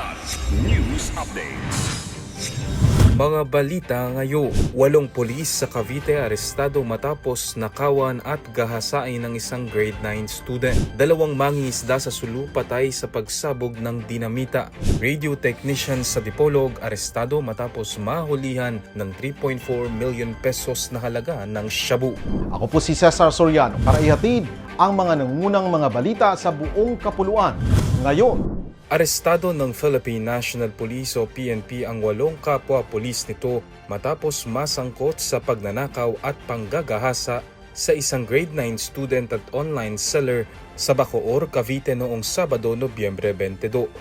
Kilat News Updates. Mga balita ngayon, walong pulis sa Cavite arestado matapos nakawan at gahasain ng isang grade 9 student. Dalawang mangingisda sa Sulu patay sa pagsabog ng dinamita. Radio technician sa Dipolog arestado matapos mahulihan ng 3.4 million pesos na halaga ng shabu. Ako po si Cesar Soriano para ihatid ang mga nangungunang mga balita sa buong kapuluan. Ngayon, Arestado ng Philippine National Police o PNP ang walong kapwa-pulis nito matapos masangkot sa pagnanakaw at panggagahasa sa isang grade 9 student at online seller sa Bacoor, Cavite noong Sabado, Nobyembre 22.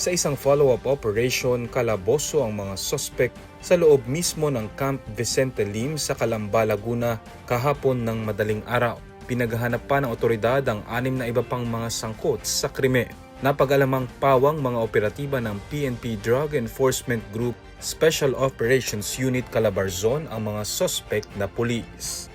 Sa isang follow-up operation, kalaboso ang mga sospek sa loob mismo ng Camp Vicente Lim sa Calamba, Laguna kahapon ng madaling araw. Pinaghahanap pa ng otoridad ang anim na iba pang mga sangkot sa krimen. Napag-alamang pawang mga operatiba ng PNP Drug Enforcement Group Special Operations Unit Calabarzon ang mga suspect na pulis.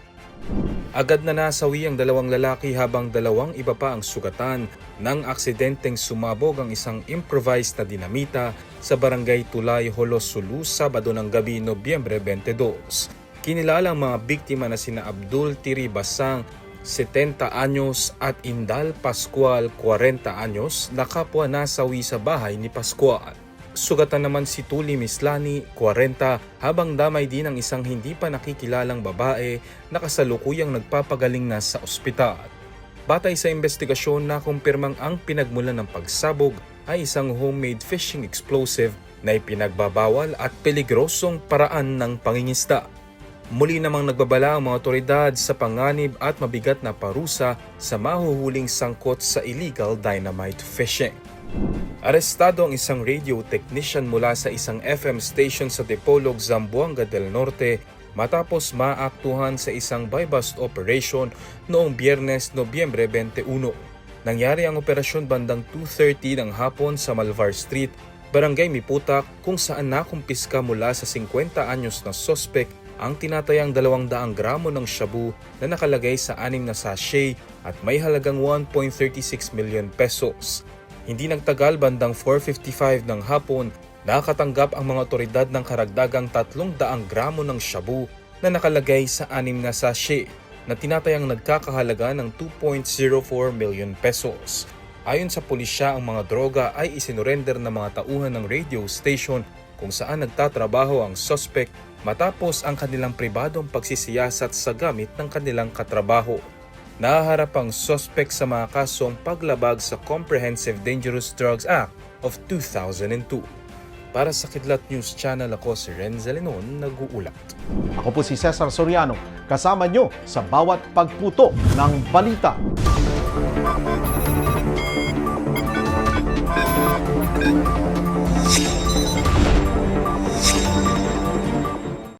Agad na nasawi ang dalawang lalaki habang dalawang iba pa ang sugatan ng aksidenteng sumabog ang isang improvised na dinamita sa barangay Tulay, Holos, Sulu, Sabado ng gabi, Nobyembre 22. Kinilala ang mga biktima na sina Abdul Tiri Basang, 70 anyos at Indal Pascual, 40 anyos na kapwa nasawi sa bahay ni Pascual. Sugatan naman si Tuli Mislani, 40, habang damay din ang isang hindi pa nakikilalang babae na kasalukuyang nagpapagaling na sa ospital. Batay sa investigasyon na kumpirmang ang pinagmulan ng pagsabog ay isang homemade fishing explosive na ipinagbabawal at peligrosong paraan ng pangingisda. Muli namang nagbabala ang mga otoridad sa panganib at mabigat na parusa sa mahuhuling sangkot sa illegal dynamite fishing. Arestado ang isang radio technician mula sa isang FM station sa Dipolog, Zamboanga del Norte matapos maaktuhan sa isang buy-bust operation noong Biyernes, Nobyembre 21. Nangyari ang operasyon bandang 2.30 ng hapon sa Malvar Street, Barangay Miputak kung saan nakumpiska mula sa 50 anyos na sospek ang tinatayang 200 gramo ng shabu na nakalagay sa anim na sachet at may halagang 1.36 million pesos. Hindi nagtagal bandang 4.55 ng hapon, nakatanggap ang mga otoridad ng karagdagang 300 gramo ng shabu na nakalagay sa anim na sachet na tinatayang nagkakahalaga ng 2.04 million pesos. Ayon sa pulisya, ang mga droga ay isinurrender ng mga tauhan ng radio station kung saan nagtatrabaho ang suspect matapos ang kanilang pribadong pagsisiyasat sa gamit ng kanilang katrabaho. Nahaharap ang suspect sa mga kasong paglabag sa Comprehensive Dangerous Drugs Act of 2002. Para sa Kidlat News Channel ako si Renzel Lenon, nag-uulat. ako po si Cesar Soriano kasama nyo sa bawat pagputo ng balita.